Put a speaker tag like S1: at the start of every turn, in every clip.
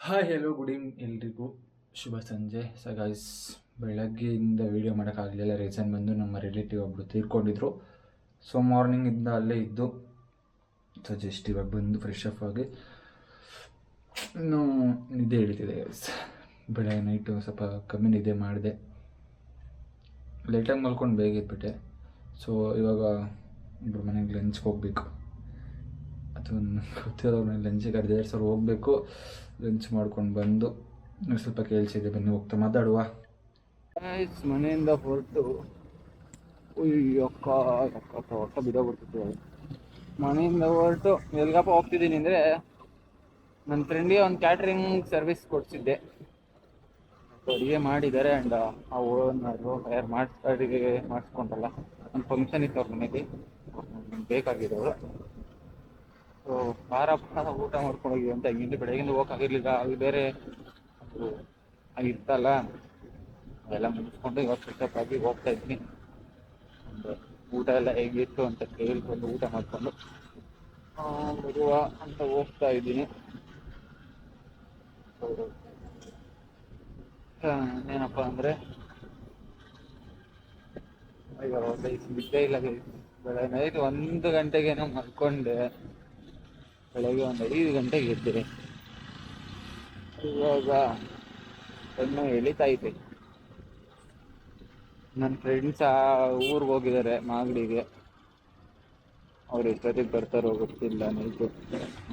S1: Hi hello good evening ಎಲ್ರಿಗೂ ಶುಭ ಸಂಜೆ. ಸೊ ಗೈಸ್ ಬೆಳಗ್ಗೆಯಿಂದ ವೀಡಿಯೋ ಮಾಡೋಕ್ಕಾಗಲಿಲ್ಲ. ರೀಸನ್ ಬಂದು ನಮ್ಮ ರಿಲೇಟಿವ್ ಒಬ್ಬರು ತೀರ್ಕೊಂಡಿದ್ರು. ಸೊ ಮಾರ್ನಿಂಗಿಂದ ಅಲ್ಲೇ ಇದ್ದು ಸೊ ಜಸ್ಟ್ ಇವಾಗ ಬಂದು ಫ್ರೆಶ್ ಅಪ್ ಆಗಿ ಇನ್ನೂ ನಿದ್ದೆ ಹಿಡಿತಿದೆ ಗೈಸ್ ಬೆಳಗ್ಗೆ ನೈಟು ಸ್ವಲ್ಪ ಕಮ್ಮಿ ನಿದ್ದೆ ಮಾಡಿದೆ. ಲೇಟಾಗಿ ಮಲ್ಕೊಂಡು ಬೇಗ ಇದ್ಬಿಟ್ಟೆ ಸೊ ಇವಾಗ ಇಬ್ಬರು ಮನೆಗೆ ಲಂಚ್ಗೆ ಹೋಗಬೇಕು. ಅದು ಗೊತ್ತಿರೋ ಲಂಚಿಗೆ ಅರ್ಧ ಎರಡು ಸಾವಿರ ಹೋಗಬೇಕು. ಲಂಚ್ ಮಾಡ್ಕೊಂಡು ಬಂದು ಸ್ವಲ್ಪ ಕೇಳಿಸಿದ್ದೆ ಇದೆ ಬನ್ನಿ ಹೋಗ್ತಾ ಮಾತಾಡುವ. ಮನೆಯಿಂದ ಹೊರಟು. ಅಕ್ಕ ಅಕ್ಕ ಒಟ್ಟ ಬಿದ್ದೋಗ್ಬಿಡ್ತಿತ್ತು ಮನೆಯಿಂದ ಹೊರಟು ಎಲ್ಗಪ್ಪ ಹೋಗ್ತಿದ್ದೀನಿ ಅಂದರೆ ನನ್ನ ಫ್ರೆಂಡಿಗೆ ಒಂದು ಕ್ಯಾಟ್ರಿಂಗ್ ಸರ್ವಿಸ್ ಕೊಡಿಸಿದ್ದೆ. ಅಡುಗೆ ಮಾಡಿದ್ದಾರೆ ಆ್ಯಂಡ್ ಆ ಓನರು ಹೈರ್ ಮಾಡಿ ಅಡುಗೆ ಮಾಡಿಸ್ಕೊಂಡಲ್ಲ ಒಂದು ಫಂಕ್ಷನ್ ಇತ್ತು ಅವ್ರ ಮನೇಲಿ ಬೇಕಾಗಿರೋರು ಸೊ ಬಾರಪ್ಪ ಊಟ ಮಾಡ್ಕೊಂಡು ಹೋಗಿ ಅಂತ ಹಿಂದೆ ಬೆಳಗಿಂದ ಹೋಗಕ್ಕಾಗಿರ್ಲಿಲ್ಲ ಅದು ಬೇರೆ ಆಗಿರ್ತಲ್ಲ ಅದೆಲ್ಲ ಮುಗಿಸ್ಕೊಂಡು ಇವಾಗ ಫ್ರೆಶಪ್ ಆಗಿ ಹೋಗ್ತಾ ಇದ್ದೀನಿ ಒಂದು ಊಟ ಎಲ್ಲ ಹೇಗಿತ್ತು ಅಂತ ಕೇಳ್ಕೊಂಡು ಊಟ ಮಾಡಿಕೊಂಡು ಬರುವ ಅಂತ ಹೋಗ್ತಾ ಇದ್ದೀನಿ. ಏನಪ್ಪ ಅಂದರೆ ಗೈಸ್ ಬಿದ್ದೇ ಇಲ್ಲ. ಬೆಳಗ್ಗೆ ಒಂದು ಒಂದು ಗಂಟೆಗೇನೋ ಮಲ್ಕೊಂಡೆ. ಬೆಳಗ್ಗೆ ಒಂದು ಐದು ಗಂಟೆಗೆ ಎದ್ದೆ ಇವಾಗ ಸಣ್ಣ ಎಳಿತಾ ಇದೆ. ನನ್ನ ಫ್ರೆಂಡ್ಸ್ ಆ ಊರಿಗೆ ಹೋಗಿದ್ದಾರೆ ಮಾಗಡಿಗೆ. ಅವ್ರು ಎಷ್ಟೊತ್ತಿಗೆ ಬರ್ತಾರೋ ಗೊತ್ತಿಲ್ಲ ನೈಟು.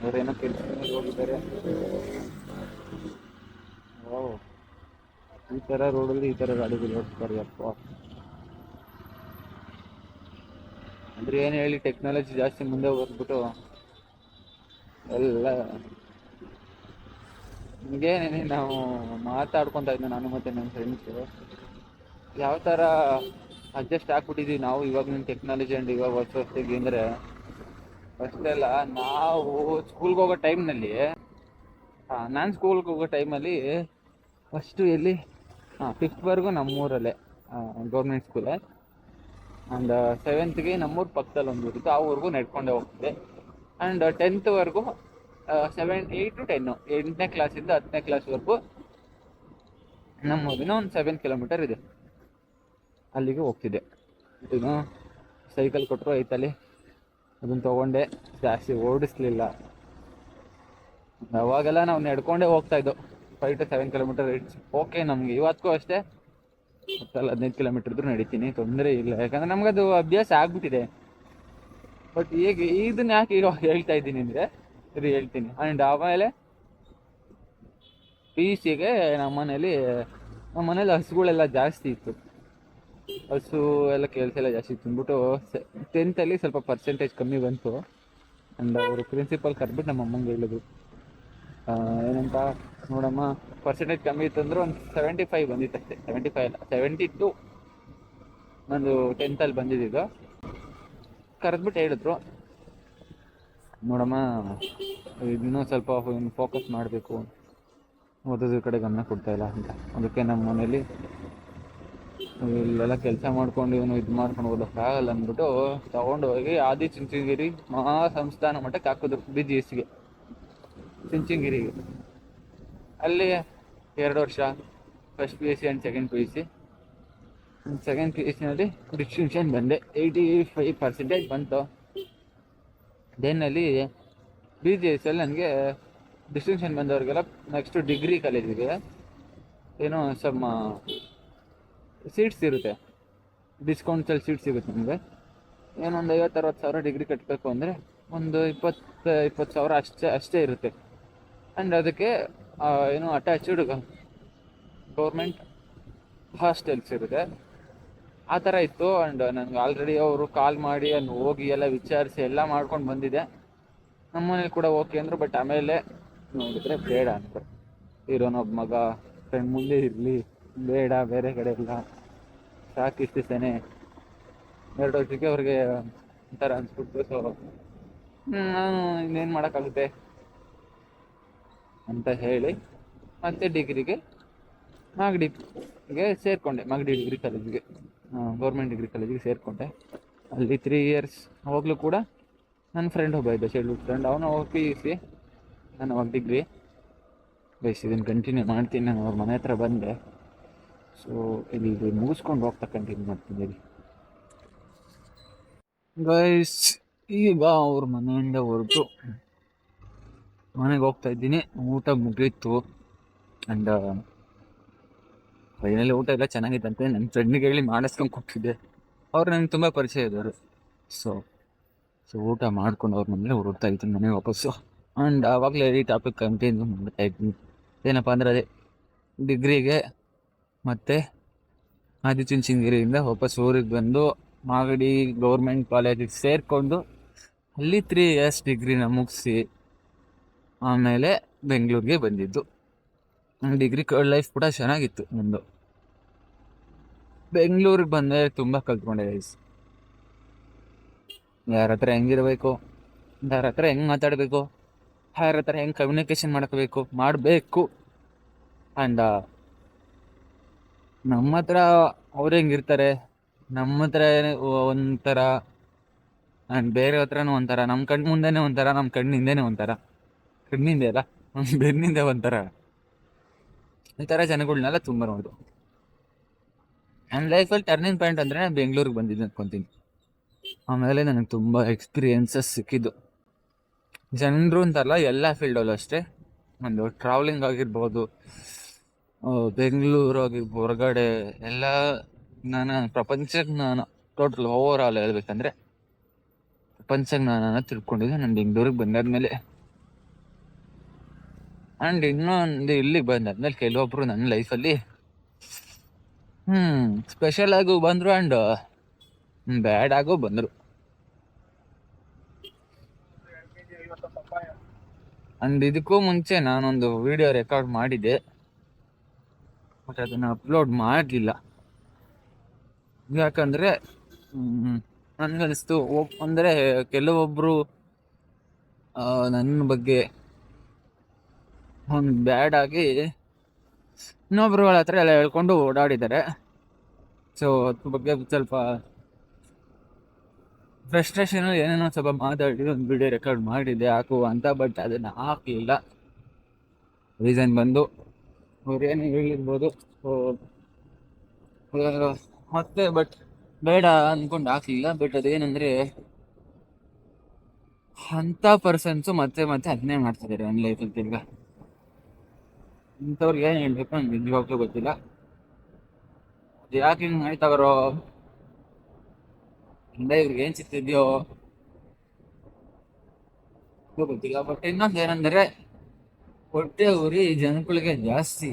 S1: ಅವ್ರೇನೋ ಕೆಲಸ ಹೋಗಿದ್ದಾರೆ ಓ ಈ ಥರ ರೋಡಲ್ಲಿ ಈ ಥರ ಗಾಡಿಗಳು ಓಡಿಸ್ತಾರೆ ಅಪ್ಪ ಅಂದ್ರೆ ಏನು ಹೇಳಿ ಟೆಕ್ನಾಲಜಿ ಜಾಸ್ತಿ ಮುಂದೆ ಹೋಗ್ಬಿಟ್ಟು ಎಲ್ಲ. ಹಿಂಗೇನೇನೆ ನಾವು ಮಾತಾಡ್ಕೊತಾ ಇದ್ದೆ ನಾನು ಮತ್ತೆ ನನ್ನ ಫ್ರೆಂಡ್ಸು ಯಾವ ಥರ ಅಡ್ಜಸ್ಟ್ ಆಗ್ಬಿಟ್ಟಿದ್ದೀವಿ ನಾವು ಇವಾಗ ನಿಮ್ಮ ಟೆಕ್ನಾಲಜಿ ಆ್ಯಂಡ್ ಇವಾಗ ಹೊಸ ಹೊಸ್ತಿಗೆ ಅಂದರೆ. ಅಷ್ಟೆಲ್ಲ ನಾವು ಸ್ಕೂಲ್ಗೆ ಹೋಗೋ ಟೈಮ್ನಲ್ಲಿ ನಾನು ಸ್ಕೂಲ್ಗೆ ಹೋಗೋ ಟೈಮಲ್ಲಿ ಫಸ್ಟು ಎಲ್ಲಿ, ಹಾಂ ಫಿಫ್ತ್ವರೆಗೂ ನಮ್ಮೂರಲ್ಲೇ ಗೌರ್ಮೆಂಟ್ ಸ್ಕೂಲೇ ಆ್ಯಂಡ್ ಸೆವೆಂತ್ಗೆ ನಮ್ಮೂರು ಪಕ್ಕದಲ್ಲಿ ಒಂದು ಊರಿತ್ತು, ಆ ಊರಿಗೂ ನಡ್ಕೊಂಡೇ ಹೋಗ್ತಿದ್ದೆ. ಆ್ಯಂಡ್ ಟೆಂತ್ವರೆಗೂ ಸೆವೆನ್ ಏಯ್ಟ್ ಟು ಟೆನ್ನು ಎಂಟನೇ ಕ್ಲಾಸಿಂದ ಹತ್ತನೇ ಕ್ಲಾಸ್ವರೆಗೂ ನಮ್ಮೂರಿನ ಒಂದು ಸೆವೆನ್ ಕಿಲೋಮೀಟರ್ ಇದೆ. ಅಲ್ಲಿಗೆ ಹೋಗ್ತಿದ್ದೆ. ಇನ್ನು ಸೈಕಲ್ ಕೊಟ್ಟರು ಐತಲ್ಲಿ ಅದನ್ನು ತೊಗೊಂಡೆ. ಜಾಸ್ತಿ ಓಡಿಸ್ಲಿಲ್ಲ. ಅವಾಗೆಲ್ಲ ನಾವು ನಡ್ಕೊಂಡೇ ಹೋಗ್ತಾ ಇದ್ದೋ. Five to seven kilometer it's okay ನಮಗೆ. ಇವತ್ತಿಗೂ ಅಷ್ಟೇ. ಹತ್ತಲ್ಲ ಹದಿನೈದು ಕಿಲೋಮೀಟರ್ ಇದ್ರೂ ನಡೀತೀನಿ. ತೊಂದರೆ ಇಲ್ಲ. ಯಾಕಂದ್ರೆ ನಮಗದು ಅಭ್ಯಾಸ ಆಗ್ಬಿಟ್ಟಿದೆ. ಬಟ್ ಈಗ ಇದನ್ನ ಯಾಕೆ ಈಗ ಹೇಳ್ತಾ ಇದ್ದೀನಿ ಅಂದ್ರೆ ಇದು ಹೇಳ್ತೀನಿ. ಆ್ಯಂಡ್ ಆಮೇಲೆ ಪಿ ಸಿಗೆ ನಮ್ಮ ಮನೆಯಲ್ಲಿ ನಮ್ಮ ಮನೇಲಿ ಹಸುಗಳೆಲ್ಲ ಜಾಸ್ತಿ ಇತ್ತು. ಹಸು ಎಲ್ಲ ಕೆಲಸ ಎಲ್ಲ ಜಾಸ್ತಿ ಇತ್ತು. ಅಂದ್ಬಿಟ್ಟು ಟೆಂತಲ್ಲಿ ಸ್ವಲ್ಪ ಪರ್ಸೆಂಟೇಜ್ ಕಮ್ಮಿ ಬಂತು. ಆ್ಯಂಡ್ ಅವರು ಪ್ರಿನ್ಸಿಪಲ್ ಕರೆದ್ಬಿಟ್ಟು ನಮ್ಮ ಅಮ್ಮಂಗೆ ಹೇಳಿದ್ರು. ಏನಂತ, ನೋಡಮ್ಮ ಪರ್ಸೆಂಟೇಜ್ ಕಮ್ಮಿ ಇತ್ತು ಅಂದ್ರೆ ಒಂದು ಸೆವೆಂಟಿ ಫೈವ್ ಬಂದಿತ್ತು ಅಷ್ಟೇ ಸೆವೆಂಟಿ ಫೈವ್ ಅಲ್ಲ ಸೆವೆಂಟಿ ಟು ನಂದು ಟೆಂತಲ್ಲಿ ಬಂದಿದ್ದು ಕರೆದ್ಬಿಟ್ಟು ಹೇಳಿದ್ರು. ನೋಡಮ್ಮ, ಇನ್ನೂ ಸ್ವಲ್ಪ ಫೋಕಸ್ ಮಾಡಬೇಕು. ಓದೋದ್ರ ಕಡೆ ಗಮನ ಕೊಡ್ತಾ ಇಲ್ಲ ಅಂತ. ಅದಕ್ಕೆ ನಮ್ಮ ಮನೇಲಿ ಇಲ್ಲೆಲ್ಲ ಕೆಲಸ ಮಾಡ್ಕೊಂಡು ಇವನು ಇದು ಮಾಡ್ಕೊಂಡು ಓದೋಕ್ಕಾಗಲ್ಲ ಅಂದ್ಬಿಟ್ಟು ತಗೊಂಡು ಹೋಗಿ ಆದಿ ಚುಂಚನಗಿರಿ ಮಹಾ ಸಂಸ್ಥಾನ ಮಟ್ಟಕ್ಕೆ ಹಾಕಿದ್ರು ಬಿ ಜಿ ಎಸ್ಗೆ ಚುಂಚನಗಿರಿಗೆ. ಅಲ್ಲಿ ಎರಡು ವರ್ಷ first P U C and second P U C. Second P U ಸಿನಲ್ಲಿ distinction ಬಂದೆ. ಏಯ್ಟಿ ಫೈವ್ ಪರ್ಸೆಂಟೇಜ್ ಬಂತು. ದೆನ್ನಲ್ಲಿ ಬಿ ಜಿ ಎಸ್ ಅಲ್ಲಿ ನನಗೆ ಡಿಸ್ಟಿಂಕ್ಷನ್ ಬಂದವರಿಗೆಲ್ಲ ನೆಕ್ಸ್ಟು ಡಿಗ್ರಿ ಕಾಲೇಜಿಗೆ ಏನೋ ಸಮ ಸೀಟ್ಸ್ ಇರುತ್ತೆ. ಡಿಸ್ಕೌಂಟ್ಸಲ್ಲಿ ಸೀಟ್ ಸಿಗುತ್ತೆ ನಮಗೆ ಏನೊಂದು ಐವತ್ತು ಅರವತ್ತು ಸಾವಿರ ಡಿಗ್ರಿ ಕಟ್ಟಬೇಕು ಅಂದರೆ ಒಂದು ಇಪ್ಪತ್ತು ಇಪ್ಪತ್ತು ಸಾವಿರ ಅಷ್ಟೇ ಅಷ್ಟೇ ಇರುತ್ತೆ. ಆ್ಯಂಡ್ ಅದಕ್ಕೆ ಏನು ಅಟ್ಯಾಚ್ಡ್ ಗೌರ್ಮೆಂಟ್ ಹಾಸ್ಟೆಲ್ಸ್ ಇರುತ್ತೆ. ಆ ಥರ ಇತ್ತು ಆ್ಯಂಡ್ ನನಗೆ ಆಲ್ರೆಡಿ ಅವರು ಕಾಲ್ ಮಾಡಿ ಅಲ್ಲಿ ಹೋಗಿ ಎಲ್ಲ ವಿಚಾರಿಸಿ ಎಲ್ಲ ಮಾಡ್ಕೊಂಡು ಬಂದಿದ್ದೆ. ನಮ್ಮ ಮನೇಲಿ ಕೂಡ ಓಕೆ ಅಂದರು ಬಟ್ ಆಮೇಲೆ ನೋಡಿದ್ರೆ ಬೇಡ ಅಂತ ಇರೋನೊಬ್ಬ ಮಗ ಫ್ರೆಂಡ್ ಮುಂದೆ ಇರಲಿ, ಬೇಡ, ಬೇರೆ ಕಡೆ ಇಲ್ಲ ಸಾಕಿಷ್ಟಿಸ್ತೇನೆ ಎರಡು ವರ್ಷಕ್ಕೆ ಅವ್ರಿಗೆ ಒಂಥರ ಅನ್ಸ್ಬಿಟ್ಟು ಸೊ ನಾನು ಇನ್ನೇನು ಮಾಡೋಕ್ಕಾಗುತ್ತೆ ಅಂತ ಹೇಳಿ ಮತ್ತೆ ಡಿಗ್ರಿಗೆ ಮಾಗಡಿಗೆ ಸೇರಿಕೊಂಡೆ ಮಾಗಡಿ ಡಿಗ್ರಿ ಕಾಲೇಜಿಗೆ ಗೌರ್ಮೆಂಟ್ ಡಿಗ್ರಿ ಕಾಲೇಜಿಗೆ ಸೇರಿಕೊಂಡೆ. ಅಲ್ಲಿ ತ್ರೀ ಇಯರ್ಸ್ ಅವಾಗಲೂ ಕೂಡ ನನ್ನ ಫ್ರೆಂಡ್ ಒಬ್ಬ ಇದ್ದ ಚೈಲ್ಡ್ಹುಡ್ ಫ್ರೆಂಡ್ ಅವನು ಪಿ ಯು ಸಿ ನಾನು ಅವಾಗ ಡಿಗ್ರಿ
S2: ಬೈಸ್ ಇದನ್ನು ಕಂಟಿನ್ಯೂ ಮಾಡ್ತೀನಿ. ನಾನು ಅವ್ರ ಮನೆ ಹತ್ರ ಬಂದೆ. ಸೊ ಇಲ್ಲಿ ಇದು ಮುಗಿಸ್ಕೊಂಡು ಹೋಗ್ತಾ ಕಂಟಿನ್ಯೂ ಇಲ್ಲಿ ಗೈಸ್ ಈಗ ಅವ್ರ ಮನೆಯಿಂದ ಹೊರಟು. ಮನೆಗೆ ಹೋಗ್ತಾ ಇದ್ದೀನಿ. ಊಟ ಮುಗೀತು. ಆ್ಯಂಡ್ ಫೈನಲಿ ಊಟ ಎಲ್ಲ ಚೆನ್ನಾಗಿತ್ತಂತೆ. ನನ್ನ ಫ್ರೆಂಡ್ಗೆ ಹೇಳಿ ಮಾಡಿಸ್ಕೊಂಡು ಕೊಟ್ಟಿದ್ದೆ. ಅವ್ರು ನನಗೆ ತುಂಬ ಪರಿಚಯ ಇದ್ದಾರೆ. ಸೊ ಸೊ ಊಟ ಮಾಡ್ಕೊಂಡು ಅವ್ರ ಮನೇಲಿ ಹೊರಡ್ತಾ ಇದ್ದೀನಿ ಮನೆಗೆ ವಾಪಸ್ಸು ಆ್ಯಂಡ್ ಆವಾಗಲೇ ಈ ಟಾಪಿಕ್ ಕಂಟಿನ್ಯೂ ಮಾಡ್ತಾ ಇದ್ದೀನಿ. ಏನಪ್ಪ ಅಂದರೆ ಅದೇ ಡಿಗ್ರಿಗೆ ಮತ್ತು ಆದಿಚುಂಚನಗಿರಿಯಿಂದ ವಾಪಸ್ ಊರಿಗೆ ಬಂದು ಮಾಗಡಿ ಗೌರ್ಮೆಂಟ್ ಕಾಲೇಜಿಗೆ ಸೇರಿಕೊಂಡು ಅಲ್ಲಿ ತ್ರೀ ಇಯರ್ಸ್ ಡಿಗ್ರಿನ ಮುಗಿಸಿ ಆಮೇಲೆ ಬೆಂಗಳೂರಿಗೆ ಬಂದಿದ್ದು. ಡಿಗ್ರಿ ಲೈಫ್ ಕೂಡ ಚೆನ್ನಾಗಿತ್ತು ನಂದು. ಬೆಂಗಳೂರಿಗೆ ಬಂದರೆ ತುಂಬ ಕಲ್ತ್ಕೊಂಡೆ ಗೈಸ್ ಯಾರ ಹತ್ರ ಹೆಂಗಿರಬೇಕು ಯಾರ ಹತ್ರ ಹೆಂಗೆ ಮಾತಾಡಬೇಕು, ಯಾರ ಹತ್ರ ಹೆಂಗೆ ಕಮ್ಯುನಿಕೇಷನ್ ಮಾಡ್ಕೋಬೇಕು, ಮಾಡಬೇಕು. ಆ್ಯಂಡ್ ನಮ್ಮ ಹತ್ರ ಅವ್ರು ಹೆಂಗಿರ್ತಾರೆ ನಮ್ಮ ಹತ್ರ ಒಂಥರ ಆ್ಯಂಡ್ ಬೇರೆ ಹತ್ರನೂ ಒಂಥರ ನಮ್ಮ ಕಣ್ಣು ಮುಂದೆನೇ ಒಂಥರ ನಮ್ಮ ಕಣ್ಣಿಂದೇ ಒಂಥರ. ಕಣ್ಣಿಂದೆ ಅಲ್ಲ ಬೆನ್ನಿಂದೆ ಒಂಥರ. ಈ ಥರ ಜನಗಳನ್ನೆಲ್ಲ ತುಂಬ ನೋಡು ನನ್ನ ಲೈಫಲ್ಲಿ ಟರ್ನಿಂಗ್ ಪಾಯಿಂಟ್ ಅಂದರೆ ನಾನು ಬೆಂಗಳೂರಿಗೆ ಬಂದಿದ್ದೆ ಅಂದ್ಕೊತೀನಿ ಆಮೇಲೆ ನನಗೆ ತುಂಬ ಎಕ್ಸ್ಪೀರಿಯನ್ಸಸ್ ಸಿಕ್ಕಿದ್ದು. ಜನರು ಅಂತಲ್ಲ ಎಲ್ಲ ಫೀಲ್ಡಲ್ಲೂ ಅಷ್ಟೇ. ಒಂದು ಟ್ರಾವೆಲಿಂಗ್ ಆಗಿರ್ಬೋದು ಬೆಂಗಳೂರು ಆಗಿರ್ಬೋದು, ಹೊರಗಡೆ ಎಲ್ಲ ನಾನು ಪ್ರಪಂಚ ಜ್ಞಾನ ಟೋಟಲ್ ಓವರ್ ಆಲ್ ಹೇಳ್ಬೇಕಂದ್ರೆ ಪ್ರಪಂಚ ಜ್ಞಾನನ ತಿಳ್ಕೊಂಡಿದ್ದೆ ನಾನು ಬೆಂಗಳೂರಿಗೆ ಬಂದಾದ್ಮೇಲೆ. ಆ್ಯಂಡ್ ಇನ್ನೊಂದು ಇಲ್ಲಿಗೆ ಬಂದಾದ್ಮೇಲೆ ಕೆಲವೊಬ್ರು ನನ್ನ ಲೈಫಲ್ಲಿ ಹ್ಞೂ ಸ್ಪೆಷಲ್ ಆಗು ಬಂದ್ರು ಅಂಡ್ ಬ್ಯಾಡ್ ಆಗು ಬಂದ್ರು. ಅಂಡ್ ಇದಕ್ಕೂ ಮುಂಚೆ ನಾನೊಂದು ವಿಡಿಯೋ ರೆಕಾರ್ಡ್ ಮಾಡಿದ್ದೆ. ಬಟ್ ಅದನ್ನ ಅಪ್ಲೋಡ್ ಮಾಡಲಿಲ್ಲ. ಯಾಕಂದರೆ ನನಗನ್ನಿಸ್ತು ಅಂದರೆ ಕೆಲವೊಬ್ರು ನನ್ನ ಬಗ್ಗೆ ಒಂದು ಬ್ಯಾಡ್ ಆಗಿ ಇನ್ನೊಬ್ರುಗಳ ಹತ್ರ ಎಲ್ಲ ಹೇಳ್ಕೊಂಡು ಓಡಾಡಿದ್ದಾರೆ. ಸೊ ಅದ್ರ ಬಗ್ಗೆ ಸ್ವಲ್ಪ ಫ್ರಸ್ಟ್ರೇಷನ್ ಏನೇನೋ ಸ್ವಲ್ಪ ಮಾತಾಡಿ ಒಂದು ವಿಡಿಯೋ ರೆಕಾರ್ಡ್ ಮಾಡಿದ್ದೆ, ಹಾಕುವ ಅಂತ ಬಟ್ ಅದನ್ನು ಹಾಕಲಿಲ್ಲ. ರೀಸನ್ ಬಂದು ಅವ್ರು ಏನು ಹೇಳಿರ್ಬೋದು ಸೊ ಮತ್ತೆ ಬಟ್ ಬೇಡ ಅಂದ್ಕೊಂಡು ಹಾಕ್ಲಿಲ್ಲ ಬಟ್ ಅದೇನಂದರೆ ಅಂಥ ಪರ್ಸನ್ಸು ಮತ್ತೆ ಮತ್ತೆ ಅದನ್ನೇ ಮಾಡ್ತಿದ್ದಾರೆ ನನ್ನ ಲೈಫಲ್ಲಿ ತಿರ್ಗಾ. ಇಂಥವ್ರಿಗೆ ಏನು ಹೇಳ್ಬೇಕು ನಂಗೆ ನಿಜವಾಗ್ಲೂ ಗೊತ್ತಿಲ್ಲ. ಅದು ಯಾಕೆ ಹಿಂಗೆ ಆಯ್ತವರೋ ಹಿಂದೆ ಇವ್ರಿಗೆ ಏನು ಸಿಗ್ತಿದ್ಯೋ ಗೊತ್ತಿಲ್ಲ. ಬಟ್ ಇನ್ನೊಂದು ಏನಂದರೆ ಹೊಟ್ಟೆ ಉರಿ ಜನಗಳಿಗೆ ಜಾಸ್ತಿ.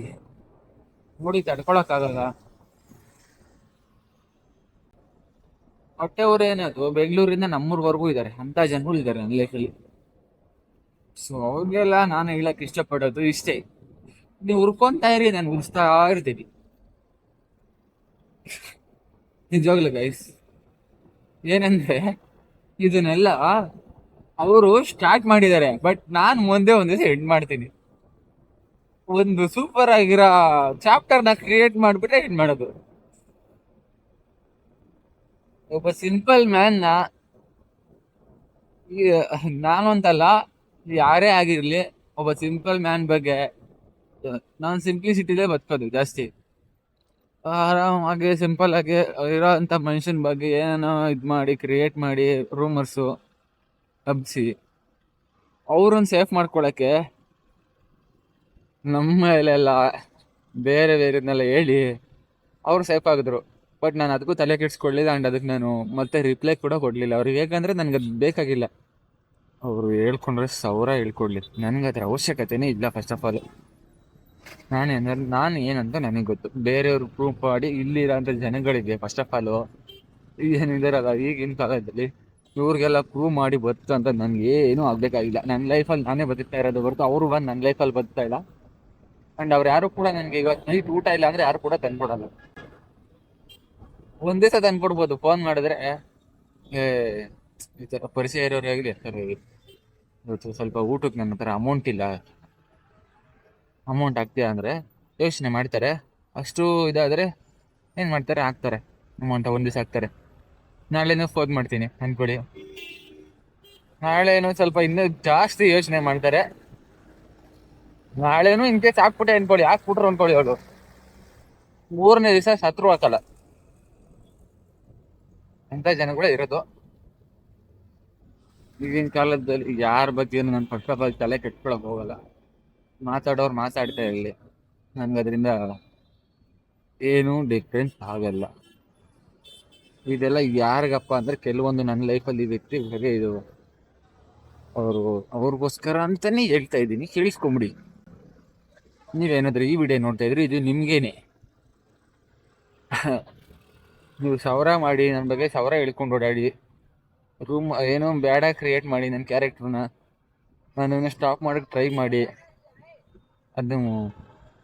S2: ನೋಡಿ ತಡ್ಕೊಳಕ್ಕಾಗಲ್ಲ. ಹೊಟ್ಟೆ ಉರಿ ಏನದು ಬೆಂಗಳೂರಿಂದ ನಮ್ಮೂರ್ವರೆಗೂ ಇದ್ದಾರೆ ಅಂತ ಜನಗಳು ಇದ್ದಾರೆ ನನ್ನ ಲೈಫಲ್ಲಿ ಸೊ ಅವ್ರಿಗೆಲ್ಲ ನಾನು ಹೇಳಕ್ ಇಷ್ಟಪಡೋದು ಇಷ್ಟೇ. ನೀವು ಹುರ್ಕೊಂತಾ ಇರಿ ನಾನು ಉರಿಸ್ತಾ ಇರ್ತೀನಿ. ನಿಜವಾಗ್ಲು ಗೈಸ್ ಏನಂದ್ರೆ ಇದನ್ನೆಲ್ಲ ಅವರು ಸ್ಟಾರ್ಟ್ ಮಾಡಿದ್ದಾರೆ ಬಟ್ ನಾನು ಮುಂದೆ ಒಂದು ಎಂಡ್ ಮಾಡ್ತೀನಿ. ಒಂದು ಸೂಪರ್ ಆಗಿರೋ ಚಾಪ್ಟರ್ನ ಕ್ರಿಯೇಟ್ ಮಾಡಿಬಿಟ್ರೆ ಎಂಡ್ ಮಾಡೋದು. ಒಬ್ಬ ಸಿಂಪಲ್ ಮ್ಯಾನ್ನ ನಾನು ಅಂತಲ್ಲ ಯಾರೇ ಆಗಿರಲಿ, ಒಬ್ಬ ಸಿಂಪಲ್ ಮ್ಯಾನ್ ಬಗ್ಗೆ ನಾನು ಸಿಂಪ್ಲಿಸಿಟಿಲೇ ಬದುಕೋದು, ಜಾಸ್ತಿ. ಆರಾಮಾಗಿ ಸಿಂಪಲ್ ಆಗಿ ಇರೋ ಮನುಷ್ಯನ ಬಗ್ಗೆ ಏನೋ ಇದು ಮಾಡಿ ಕ್ರಿಯೇಟ್ ಮಾಡಿ ರೂಮರ್ಸು ಹಬ್ಸಿ, ಅವ್ರನ್ನ ಸೇಫ್ ಮಾಡ್ಕೊಳಕ್ಕೆ ನಮ್ಮ ಮೇಲೆಲ್ಲ ಬೇರೆ ಬೇರೆದನ್ನೆಲ್ಲ ಹೇಳಿ ಅವ್ರು ಸೇಫ್ ಆಗಿದ್ರು. ಬಟ್ ನಾನು ಅದಕ್ಕೂ ತಲೆ ಕೆಡಿಸ್ಕೊಳ್ಳಿಲ್ಲ ಆ್ಯಂಡ್ ಅದಕ್ಕೆ ನಾನು ಮತ್ತೆ ರಿಪ್ಲೈ ಕೂಡ ಕೊಡಲಿಲ್ಲ. ಅವ್ರಿಗೆ ಹೇಗಂದರೆ ನನಗೆ ಅದು ಬೇಕಾಗಿಲ್ಲ. ಅವರು ಹೇಳ್ಕೊಂಡ್ರೆ ಸಾವಿರ ಹೇಳ್ಕೊಡ್ಲಿ. ನನಗೆ ಅದರ ಅವಶ್ಯಕತೆನೇ ಇಲ್ಲ ಫಸ್ಟ್ ಆಫ್ ಆಲ್ ನಾನೇನ ನಾನು ಏನಂತ ನನಗೆ ಗೊತ್ತು. ಬೇರೆಯವರು ಪ್ರೂಫ್ ಮಾಡಿ ಇಲ್ಲಿರೋಂಥ ಜನಗಳಿಗೆ ಫಸ್ಟ್ ಆಫ್ ಆಲು ಏನಿದಾರಲ್ಲ ಈಗಿನ ಕಾಲದಲ್ಲಿ ಇವ್ರಿಗೆಲ್ಲ ಪ್ರೂವ್ ಮಾಡಿ ಬರ್ತು ಅಂತ ನನಗೆ ಏನೂ ಆಗಬೇಕಾಗಿಲ್ಲ. ನನ್ನ ಲೈಫಲ್ಲಿ ನಾನೇ ಬದುಕ್ತಾ ಇರೋದು ಹೊರತು ಅವರು ಬಂದು ನನ್ನ ಲೈಫಲ್ಲಿ ಬದುಕ್ತಾ ಇಲ್ಲ. ಆ್ಯಂಡ್ ಅವ್ರು ಯಾರು ಕೂಡ ನನಗೆ ಇವತ್ತು ನೈಟ್ ಊಟ ಇಲ್ಲ ಅಂದರೆ ಯಾರು ಕೂಡ ತಂದ್ಕೊಡಲ್ಲ. ಒಂದೇ ಸಹ ತಂದ್ಕೊಡ್ಬೋದು. ಫೋನ್ ಮಾಡಿದ್ರೆ, ಏ, ಈ ಥರ ಪರಿಚಯ ಇರೋರು ಆಗಲಿ ಇವತ್ತು ಸ್ವಲ್ಪ ಊಟಕ್ಕೆ ನನ್ನ ಹತ್ರ ಅಮೌಂಟ್ ಇಲ್ಲ. ಅಮೌಂಟ್ ಹಾಕ್ತೀಯ ಅಂದರೆ ಯೋಚನೆ ಮಾಡ್ತಾರೆ. ಅಷ್ಟು ಇದಾದರೆ ಏನು ಮಾಡ್ತಾರೆ? ಹಾಕ್ತಾರೆ. ಅಮೌಂಟ್ ಒಂದು ದಿವಸ ಹಾಕ್ತಾರೆ. ನಾಳೆನೂ ಫೋನ್ ಮಾಡ್ತೀನಿ ಅಂದ್ಕೊಳ್ಳಿ ನಾಳೆನೂ ಸ್ವಲ್ಪ ಇನ್ನೂ ಜಾಸ್ತಿ ಯೋಚನೆ ಮಾಡ್ತಾರೆ. ನಾಳೆನೂ ಇನ್ ಕೇಸ್ ಹಾಕ್ಬಿಟ್ಟೆ ಅನ್ಕೊಳ್ಳಿ. ಹಾಕ್ಬಿಟ್ರು ಅನ್ಕೊಳ್ಳಿ ಅವಳು ಮೂರನೇ ದಿವಸ ಸತ್ರು ಹಾಕಲ್ಲ. ಅಂತ ಜನಗಳೇ ಇರೋದು. ಈಗಿನ ಕಾಲದಲ್ಲಿ ಯಾರ ಬಗ್ಗೆ ನಾನು ಆಲ್ ತಲೆ ಕೆಟ್ಕೊಳಕ್ ಹೋಗಲ್ಲ. ಮಾತಾಡೋರು ಮಾತಾಡ್ತಾ ಇರಲಿ. ನನ್ಗೆ ಅದರಿಂದ ಏನು ಡಿಫ್ರೆನ್ಸ್ ಆಗಲ್ಲ. ಇದೆಲ್ಲ ಯಾರಿಗಪ್ಪ ಅಂದರೆ ಕೆಲವೊಂದು ನನ್ನ ಲೈಫಲ್ಲಿ ವ್ಯಕ್ತಿ ಹಾಗೆ ಇದು ಅವರು, ಅವ್ರಿಗೋಸ್ಕರ ಅಂತಲೇ ಹೇಳ್ತಾ ಇದ್ದೀನಿ. ಕೇಳಿಸ್ಕೊಂಬಿಡಿ. ನೀವೇನಾದರೂ ಈ ವಿಡಿಯೋ ನೋಡ್ತಾ ಇದ್ರಿ ಇದು ನಿಮಗೇನೆ. ನೀವು ಸಾವಿರ ಮಾಡಿ ನನ್ನ ಬಗ್ಗೆ ಸಾವಿರ ಹೇಳ್ಕೊಂಡು ಓಡಾಡಿ. ರೂಮ್, ಏನೋ ಬೇಡ ಕ್ರಿಯೇಟ್ ಮಾಡಿ ನನ್ನ ಕ್ಯಾರೆಕ್ಟರ್ನ ನನ್ನನ್ನು ಸ್ಟಾಪ್ ಮಾಡೋಕ್ಕೆ ಟ್ರೈ ಮಾಡಿ. ಅದು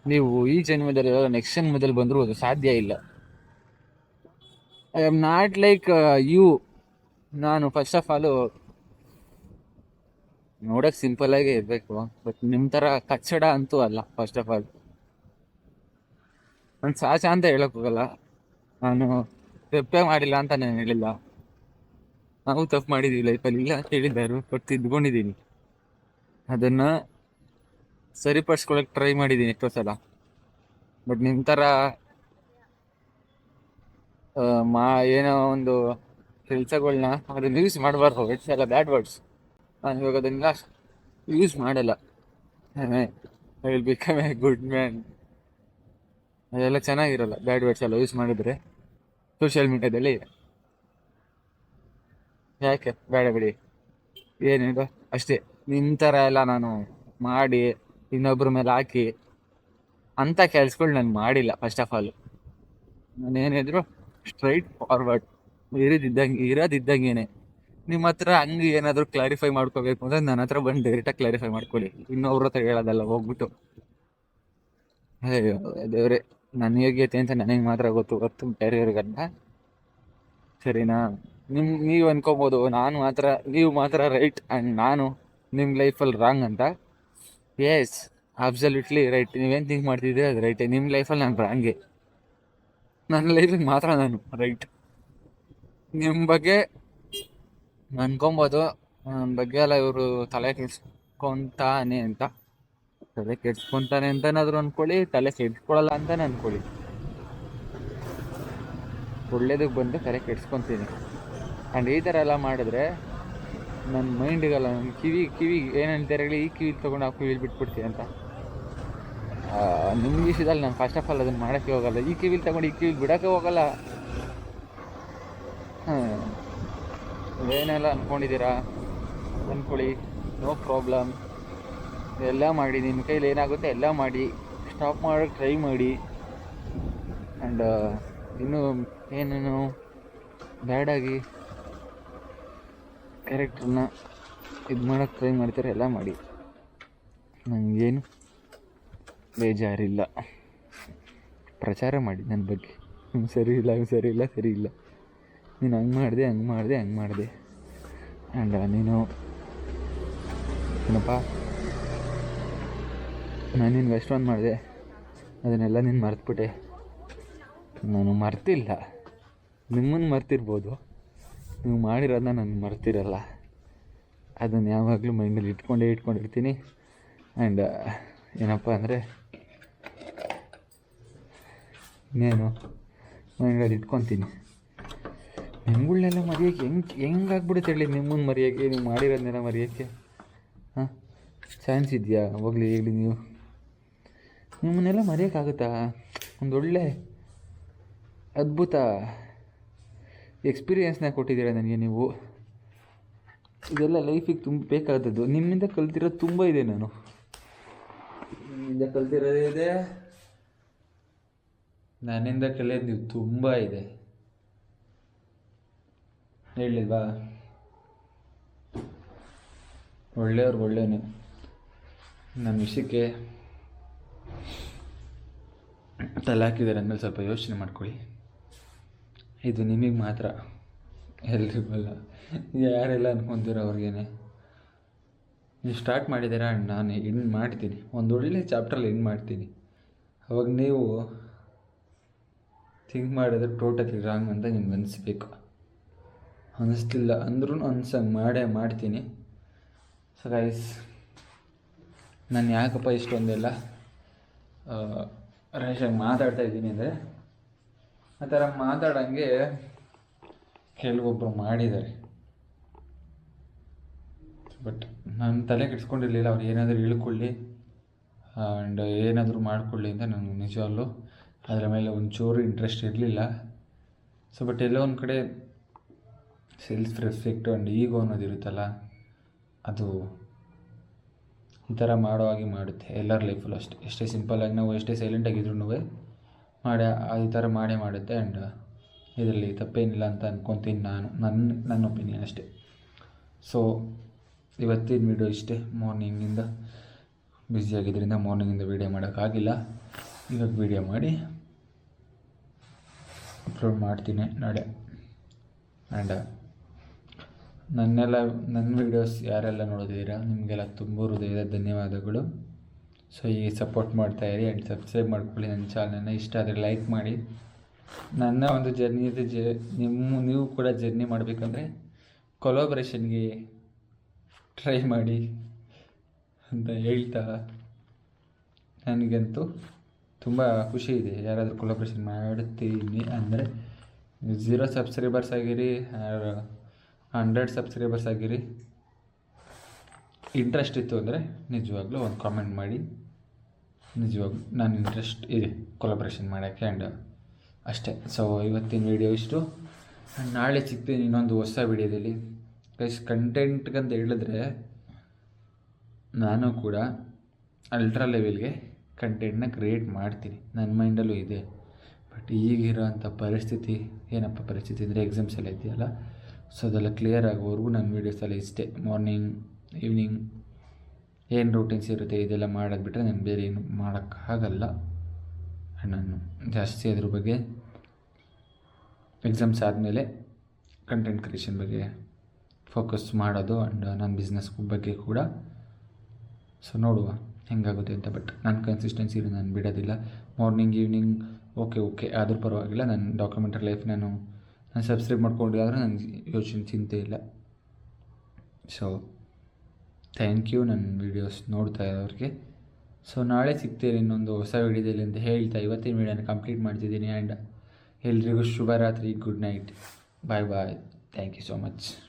S2: ನೀವು ಈ ಜನ್ಮದಲ್ಲಿ ನೆಕ್ಸ್ಟ್ ಜನ್ಮದಲ್ಲಿ ಬಂದರೂ ಅದು ಸಾಧ್ಯ ಇಲ್ಲ. I am not like you ನಾನು ಫಸ್ಟ್ ಆಫ್ ಆಲು ನೋಡೋಕೆ ಸಿಂಪಲ್ ಆಗೇ ಇರಬೇಕು ಬಟ್ ನಿಮ್ಮ ಥರ ಕಚ್ಚಡ ಅಂತೂ ಅಲ್ಲ ಫಸ್ಟ್ ಆಫ್ ಆಲ್ ನಾನು ಸಾಚ ಅಂತ ಹೇಳೋಕ್ಕೋಗಲ್ಲ ನಾನು ತಪ್ಪೇ ಮಾಡಿಲ್ಲ ಅಂತ ನಾನು ಹೇಳಿಲ್ಲ. ನಾವು ತಪ್ಪು ಮಾಡಿದ್ದೀವಿ ಲೈಫಲ್ಲಿ ಇಲ್ಲ ಅಂತ ಹೇಳಿದ್ದಾರೆ ಬಟ್ ತಿದ್ಕೊಂಡಿದ್ದೀನಿ. ಅದನ್ನ ಸರಿಪಡಿಸ್ಕೊಳಕ್ ಟ್ರೈ ಮಾಡಿದ್ದೀನಿ ಎಷ್ಟೋ ಸಲ. ಬಟ್ ನಿಮ್ಮ ಥರ ಮಾ, ಏನೋ ಒಂದು ಕೆಲಸಗಳನ್ನ ಅದನ್ನು ಯೂಸ್ ಮಾಡಬಾರ್ದು. ಇಟ್ಸ್ ಎಲ್ಲ ಬ್ಯಾಡ್ ವರ್ಡ್ಸ್ ನಾನು ಇವಾಗ ಅದನ್ನೆಲ್ಲ ಯೂಸ್ ಮಾಡಲ್ಲ. I will become a good man ಅದೆಲ್ಲ ಚೆನ್ನಾಗಿರಲ್ಲ ಬ್ಯಾಡ್ ವರ್ಡ್ಸ್ ಎಲ್ಲ ಯೂಸ್ ಮಾಡಿದರೆ. ಸೋಷಿಯಲ್ ಮೀಡಿಯಾದಲ್ಲಿ ಯಾಕೆ? ಬೇಡ ಬಿಡಿ. ಏನಿದೆ? ಅಷ್ಟೇ. ನಿಮ್ಮ ಥರ ಎಲ್ಲ ನಾನು ಮಾಡಿ ಇನ್ನೊಬ್ಬರ ಮೇಲೆ ಹಾಕಿ ಅಂಥ ಕೆಲ್ಸಗಳು ನಾನು ಮಾಡಿಲ್ಲ ಫಸ್ಟ್ ಆಫ್ ಆಲ್ ನಾನೇನಿದ್ರು ಸ್ಟ್ರೈಟ್ ಫಾರ್ವರ್ಡ್ ಇರೋದಿದ್ದಂಗೆ, ಇರೋದಿದ್ದಂಗೆನೆ. ನಿಮ್ಮ ಹತ್ರ ಹಂಗೆ ಏನಾದರೂ ಕ್ಲಾರಿಫೈ ಮಾಡ್ಕೋಬೇಕು ಅಂದರೆ ನನ್ನ ಹತ್ರ ಬಂದು ಡೈರೆಕ್ಟಾಗಿ ಕ್ಲಾರಿಫೈ ಮಾಡ್ಕೊಳ್ಳಿ. ಇನ್ನೊಬ್ರ ಹತ್ರ ಹೇಳೋದಲ್ಲ, ಹೋಗ್ಬಿಟ್ಟು. ಅಯ್ಯೋ, ದೇವ್ರೆ ನನ್ನ ಯೋಗ್ಯತೆ ಅಂತ ನನಗೆ ಮಾತ್ರ ಗೊತ್ತು. ಗೊತ್ತು ಬೇರೆಯವ್ರಿಗಲ್ಲ ಸರಿನಾ? ನಿಮ್, ನೀವು ಅನ್ಕೋಬೋದು, ನಾನು ಮಾತ್ರ, ನೀವು ಮಾತ್ರ ರೈಟ್ ಆ್ಯಂಡ್ ನಾನು ನಿಮ್ಮ ಲೈಫಲ್ಲಿ ರಾಂಗ್ ಅಂತ. ಎಸ್ ಅಬ್ಸಲ್ಯೂಟ್ಲಿ ರೈಟ್ ನೀವೇನು ಥಿಂಕ್ ಮಾಡ್ತಿದ್ದೀರಿ ಅದು ರೈಟೇ ನಿಮ್ಮ ಲೈಫಲ್ಲಿ ನಾನು ಹಂಗೆ. ನನ್ನ ಲೈಫಿಗೆ ಮಾತ್ರ ನಾನು ರೈಟ್ ನಿಮ್ಮ ಬಗ್ಗೆ ಅನ್ಕೊಬೋದು. ನನ್ನ ಬಗ್ಗೆ ಎಲ್ಲ ಇವರು ತಲೆ ಕೆಡ್ಸ್ಕೊತಾನೆ ಅಂತ. ತಲೆ ಕೆಡ್ಸ್ಕೊತಾನೆ ಅಂತನಾದರೂ ಅಂದ್ಕೊಳ್ಳಿ ತಲೆ ಕೆಡ್ಸ್ಕೊಳ್ಳಲ್ಲ ಅಂತಾನೆ ಅಂದ್ಕೊಳ್ಳಿ ಒಳ್ಳೇದಕ್ಕೆ ಬಂದು ತಲೆ ಕೆಡ್ಸ್ಕೊತೀನಿ. ಆ್ಯಂಡ್ ಈ ಥರ ಎಲ್ಲ ಮಾಡಿದ್ರೆ ನನ್ನ ಮೈಂಡಿಗಲ್ಲ ನನ್ನ ಕಿವಿ ಕಿವಿ ಹೇಳಿ, ಈ ಕಿವಿ ತೊಗೊಂಡು ಆ ಕಿವಿಲಿ ಬಿಟ್ಬಿಡ್ತೀನಿ ಅಂತ. ನಿಮ್ಮ ವಿಷಯದಲ್ಲಿ ನಾನು ಫಸ್ಟ್ ಆಫ್ ಆಲ್ ಅದನ್ನು ಮಾಡೋಕ್ಕೆ ಹೋಗಲ್ಲ. ಈ ಕಿವಿಲಿ ತೊಗೊಂಡು ಈ ಕಿವಿ ಬಿಡೋಕ್ಕೆ ಹೋಗಲ್ಲ. ಹಾಂ. ಏನೆಲ್ಲ ಅಂದ್ಕೊಂಡಿದ್ದೀರಾ ಅಂದ್ಕೊಳ್ಳಿ ನೋ ಪ್ರಾಬ್ಲಮ್ ಎಲ್ಲ ಮಾಡಿ ನಿಮ್ಮ ಕೈಲಿ ಏನಾಗುತ್ತೆ ಎಲ್ಲ ಮಾಡಿ ಸ್ಟಾಪ್ ಮಾಡೋಕ್ಕೆ ಟ್ರೈ ಮಾಡಿ. ಆ್ಯಂಡ್ ಇನ್ನೂ ಏನೇನು? ಬ್ಯಾಡಾಗಿ? ಕ್ಯಾರೆಕ್ಟ್ರನ್ನ ಇದು ಮಾಡೋಕ್ಕೆ ಟ್ರೈ ಮಾಡ್ತಾರೆ, ಎಲ್ಲ ಮಾಡಿ. ನನಗೇನು ಬೇಜಾರಿಲ್ಲ. ಪ್ರಚಾರ ಮಾಡಿ ನನ್ನ ಬಗ್ಗೆ. ಹ್ಞೂ ಸರಿ ಇಲ್ಲ ಸರಿ ಇಲ್ಲ ಸರಿ ಇಲ್ಲ. ನೀನು ಹಂಗೆ ಮಾಡಿದೆ ಹಂಗೆ ಮಾಡಿದೆ ಹಂಗೆ ಮಾಡಿದೆ. ಆ್ಯಂಡ್ ನೀನು ಏನಪ್ಪ? ನಾನು ನಿನ್ಗೆ ಅಷ್ಟೊಂದು ಮಾಡಿದೆ. ಅದನ್ನೆಲ್ಲ ನೀನು ಮರೆತುಬಿಟ್ಟೆ. ನಾನು ಮರ್ತಿಲ್ಲ. ನಿಮ್ಮನ್ನು ಮರ್ತಿರ್ಬೋದು. ನೀವು ಮಾಡಿರೋದನ್ನ ನಾನು ಮರ್ತಿರಲ್ಲ. ಅದನ್ನು ಯಾವಾಗಲೂ ಮೈಂಡಲ್ಲಿ ಇಟ್ಕೊಂಡೇ ಇಟ್ಕೊಂಡಿರ್ತೀನಿ. ಆ್ಯಂಡ್ ಏನಪ್ಪ ಅಂದರೆ, ಇನ್ನೇನು, ಮೈಂಡಲ್ಲಿ ಇಟ್ಕೊತೀನಿ. ನಿಮ್ಗಳನ್ನೆಲ್ಲ ಮರೆಯೋಕ್ಕೆ ಹೆಂಗೆ ಹೆಂಗೆ ಆಗ್ಬಿಡುತ್ತೆ ಹೇಳಿ ನಿಮ್ಮನ್ನು ಮರೆಯೋಕ್ಕೆ ನೀವು ಮಾಡಿರೋದನ್ನೆಲ್ಲ ಮರೆಯೋಕ್ಕೆ ಹಾಂ? ಚಾನ್ಸ್ ಇದೆಯಾ? ಹೋಗ್ಲಿ, ಹೇಳಿ ನೀವು. ನಿಮ್ಮನ್ನೆಲ್ಲ ಮರೆಯೋಕ್ಕಾಗುತ್ತಾ ಒಂದೊಳ್ಳೆ ಅದ್ಭುತ ಎಕ್ಸ್ಪೀರಿಯೆನ್ಸ್ನ ಕೊಟ್ಟಿದ್ದೀರ ನನಗೆ ನೀವು? ಇದೆಲ್ಲ ಲೈಫಿಗೆ ತುಂಬ ಬೇಕಾದದ್ದು. ನಿಮ್ಮಿಂದ ಕಲ್ತಿರೋದು ತುಂಬ ಇದೆ ನಾನು. ನಿಮ್ಮಿಂದ ಕಲ್ತಿರೋದೇ ಇದೆ. ನನ್ನಿಂದ ಕಲಿಯೋದು ನೀವು ತುಂಬ ಇದೆ. ಹೇಳಿಲ್ವಾ? ಒಳ್ಳೆಯವ್ರಿಗೆ ಒಳ್ಳೆಯೇ ನನ್ನ ವಿಷಯಕ್ಕೆ ತಲೆ ಹಾಕಿದ್ದಾರೆ ಅಂದಮೇಲೆ ಸ್ವಲ್ಪ ಯೋಚನೆ ಮಾಡ್ಕೊಳ್ಳಿ. ಇದು ನಿಮಗೆ ಮಾತ್ರ. ಎಲ್ರಿಗೂ ಅಲ್ಲ. ಯಾರೆಲ್ಲ ಅನ್ಕೊಂತೀರೋ ಅವ್ರಿಗೇನೆ. ನೀವು ಸ್ಟಾರ್ಟ್ ಮಾಡಿದ್ದೀರಾ? ನಾನು ಎಂಡ್ ಮಾಡ್ತೀನಿ. ಒಂದು ಒಳ್ಳೆ ಚಾಪ್ಟ್ರಲ್ಲಿ ಎಂಡ್ ಮಾಡ್ತೀನಿ. ಅವಾಗ ನೀವು ಥಿಂಕ್ ಮಾಡಿದ್ರೆ ಟೋಟಲಿ ರಾಂಗ್ ಅಂತ ನಿಮ್ಗೆ ಅನಿಸ್ಬೇಕು. ಅನ್ನಿಸ್ತಿಲ್ಲ ಅಂದ್ರೂ ಅನ್ಸಂಗೆ ಮಾಡೇ ಮಾಡ್ತೀನಿ. ಸೊ ಗೈಸ್
S1: ನಾನು ಯಾಕಪ್ಪ ಇಷ್ಟೊಂದೆಲ್ಲ ರ್ಯಾಶಾಗಿ ಮಾತಾಡ್ತಾ ಇದ್ದೀನಿ ಅಂದರೆ ಆ ಥರ ಮಾತಾಡೋಂಗೆ ಕೆಲವೊಬ್ಬರು ಮಾಡಿದ್ದಾರೆ. ಬಟ್ ನಾನು ತಲೆ ಕೆಡ್ಸ್ಕೊಂಡಿರಲಿಲ್ಲ, ಅವ್ರು ಏನಾದರೂ ಇಳ್ಕೊಳ್ಳಿ ಆ್ಯಂಡ್ ಏನಾದರೂ ಮಾಡಿಕೊಳ್ಳಿ ಅಂತ ನನಗೆ ನಿಜವಲ್ಲೂ ಅದರ ಮೇಲೆ ಒಂಚೂರು ಇಂಟ್ರೆಸ್ಟ್ ಇರಲಿಲ್ಲ. ಸೊ ಬಟ್ ಎಲ್ಲೋ ಒಂದು ಕಡೆ ಸೆಲ್ಫ್ ರೆಸ್ಪೆಕ್ಟು ಆ್ಯಂಡ್ ಈಗೋ ಅನ್ನೋದು ಇರುತ್ತಲ್ಲ, ಅದು ಈ ಥರ ಮಾಡೋ ಹಾಗೆ ಮಾಡುತ್ತೆ. ಎಲ್ಲರ ಲೈಫಲ್ಲೂ ಅಷ್ಟೇ. ಎಷ್ಟೇ ಸಿಂಪಲ್ಲಾಗಿ ನಾವು ಎಷ್ಟೇ ಸೈಲೆಂಟಾಗಿದ್ರು ಮಾಡಿ ಈ ಥರ ಮಾಡೇ ಮಾಡುತ್ತೆ ಆ್ಯಂಡ್ ಇದರಲ್ಲಿ ತಪ್ಪೇನಿಲ್ಲ ಅಂತ ಅಂದ್ಕೊತೀನಿ ನಾನು ನನ್ನ ನನ್ನ ಒಪಿನಿಯನ್ ಅಷ್ಟೇ. ಸೊ ಇವತ್ತಿನ ವೀಡಿಯೋ ಇಷ್ಟೇ. ಮಾರ್ನಿಂಗಿಂದ ಬ್ಯುಸಿಯಾಗಿದ್ದರಿಂದ ಮಾರ್ನಿಂಗಿಂದ ವೀಡಿಯೋ ಮಾಡೋಕ್ಕಾಗಿಲ್ಲ ಇವಾಗ ವೀಡಿಯೋ ಮಾಡಿ ಅಪ್ಲೋಡ್ ಮಾಡ್ತೀನಿ ನಾಳೆ. ಆ್ಯಂಡ್ ನನ್ನೆಲ್ಲ ನನ್ನ ವೀಡಿಯೋಸ್ ಯಾರೆಲ್ಲ ನೋಡಿದ್ದೀರಾ ನಿಮಗೆಲ್ಲ ತುಂಬ ಹೃದಯದ ಧನ್ಯವಾದಗಳು. ಸೊ ಹೀಗೆ ಸಪೋರ್ಟ್ ಮಾಡ್ತಾಯಿರಿ ಆ್ಯಂಡ್ ಸಬ್ಸ್ಕ್ರೈಬ್ ಮಾಡ್ಕೊಳ್ಳಿ ನನ್ನ ಚಾನಲ್ನ ಇಷ್ಟ ಆದರೆ ಲೈಕ್ ಮಾಡಿ. ನನ್ನ ಒಂದು ಜರ್ನಿದು ಜ, ನಿಮ್ಮ, ನೀವು ಕೂಡ ಜರ್ನಿ ಮಾಡಬೇಕಂದ್ರೆ ಕೊಲಾಬ್ರೇಷನ್ಗೆ ಟ್ರೈ ಮಾಡಿ ಅಂತ ಹೇಳ್ತಾ ನನಗಂತೂ ತುಂಬ ಖುಷಿ ಇದೆ. ಯಾರಾದರೂ ಕೊಲಾಬ್ರೇಷನ್ ಮಾಡ್ತೀನಿ ಅಂದರೆ ಝೀರೋ ಸಬ್ಸ್ಕ್ರೈಬರ್ಸ್ ಆಗಿರಿ ಹಂಡ್ರೆಡ್ ಸಬ್ಸ್ಕ್ರೈಬರ್ಸ್ ಆಗಿರಿ. ಇಂಟ್ರೆಸ್ಟ್ ಇತ್ತು ಅಂದರೆ ನಿಜವಾಗ್ಲೂ ಒಂದು ಕಾಮೆಂಟ್ ಮಾಡಿ. ನಿಜವಾಗ್ಲೂ ನಾನು ಇಂಟ್ರೆಸ್ಟ್ ಇದೆ ಕೊಲಾಬ್ರೇಷನ್ ಮಾಡೋಕ್ಕೆ ಆ್ಯಂಡ್ ಅಷ್ಟೇ. ಸೊ ಇವತ್ತಿನ ವೀಡಿಯೋ ಇಷ್ಟು. ಆ್ಯಂಡ್ ನಾಳೆ ಸಿಗ್ತೀನಿ ಇನ್ನೊಂದು ಹೊಸ ವೀಡಿಯೋದಲ್ಲಿ ಗೈಸ್ ಕಂಟೆಂಟ್ಗಂತ ಹೇಳಿದ್ರೆ ನಾನು ಕೂಡ ಅಲ್ಟ್ರಾ ಲೆವೆಲ್ಗೆ ಕಂಟೆಂಟ್ನ ಕ್ರಿಯೇಟ್ ಮಾಡ್ತೀನಿ. ನನ್ನ ಮೈಂಡಲ್ಲೂ ಇದೆ. ಬಟ್ ಈಗಿರೋಂಥ ಪರಿಸ್ಥಿತಿ, ಏನಪ್ಪ ಪರಿಸ್ಥಿತಿ ಅಂದರೆ ಎಕ್ಸಾಮ್ಸ್ ಎಲ್ಲ ಇದೆಯಲ್ಲ? ಸೊ ಅದೆಲ್ಲ ಕ್ಲಿಯರ್ ಆಗೋವರೆಗೂ ನನ್ನ ವೀಡಿಯೋಸೆಲ್ಲ ಇಷ್ಟೇ. ಮಾರ್ನಿಂಗ್ ಈವ್ನಿಂಗ್ ಏನು ರೂಟೀನ್ಸ್ ಇರುತ್ತೆ ಇದೆಲ್ಲ ಮಾಡೋದು ಬಿಟ್ಟರೆ ನಾನು ಬೇರೆ ಏನು ಮಾಡೋಕ್ಕಾಗಲ್ಲ ನಾನು ಜಾಸ್ತಿ ಅದ್ರ ಬಗ್ಗೆ ಎಕ್ಸಾಮ್ಸ್ ಆದಮೇಲೆ ಕಂಟೆಂಟ್ ಕ್ರಿಯೇಷನ್ ಬಗ್ಗೆ ಫೋಕಸ್ ಮಾಡೋದು ಆ್ಯಂಡ್ ನನ್ನ ಬಿಸ್ನೆಸ್ ಬಗ್ಗೆ ಕೂಡ. ಸೊ ನೋಡುವ ಹೆಂಗಾಗುತ್ತೆ ಅಂತ ಬಟ್ ನನ್ನ ಕನ್ಸಿಸ್ಟೆನ್ಸಿ ನಾನು ಬಿಡೋದಿಲ್ಲ. ಮಾರ್ನಿಂಗ್ ಈವ್ನಿಂಗ್ ಓಕೆ ಓಕೆ ಆದರೂ ಪರವಾಗಿಲ್ಲ. ನನ್ನ ಡಾಕ್ಯುಮೆಂಟರಿ ಲೈಫ್ ನಾನು ನಾನು ಸಬ್ಸ್ಕ್ರೈಬ್ ಮಾಡ್ಕೊಂಡಿದ್ದಾದ್ರೆ ನನಗೆ ಯೋಚನೆ, ಚಿಂತೆ ಇಲ್ಲ. ಸೊ ಥ್ಯಾಂಕ್ ಯು ನನ್ನ ವೀಡಿಯೋಸ್ ನೋಡ್ತಾ ಇರೋರಿಗೆ. ಸೊ ನಾಳೆ ಸಿಗ್ತೀರಿ ಇನ್ನೊಂದು ಹೊಸ ವೀಡಿಯೋದಲ್ಲಿ ಅಂತ ಹೇಳ್ತಾ ಇವತ್ತಿನ ವೀಡಿಯೋನ ಕಂಪ್ಲೀಟ್ ಮಾಡ್ತಿದ್ದೀನಿ ಆ್ಯಂಡ್ ಎಲ್ರಿಗೂ ಶುಭರಾತ್ರಿ good night bye bye thank you so much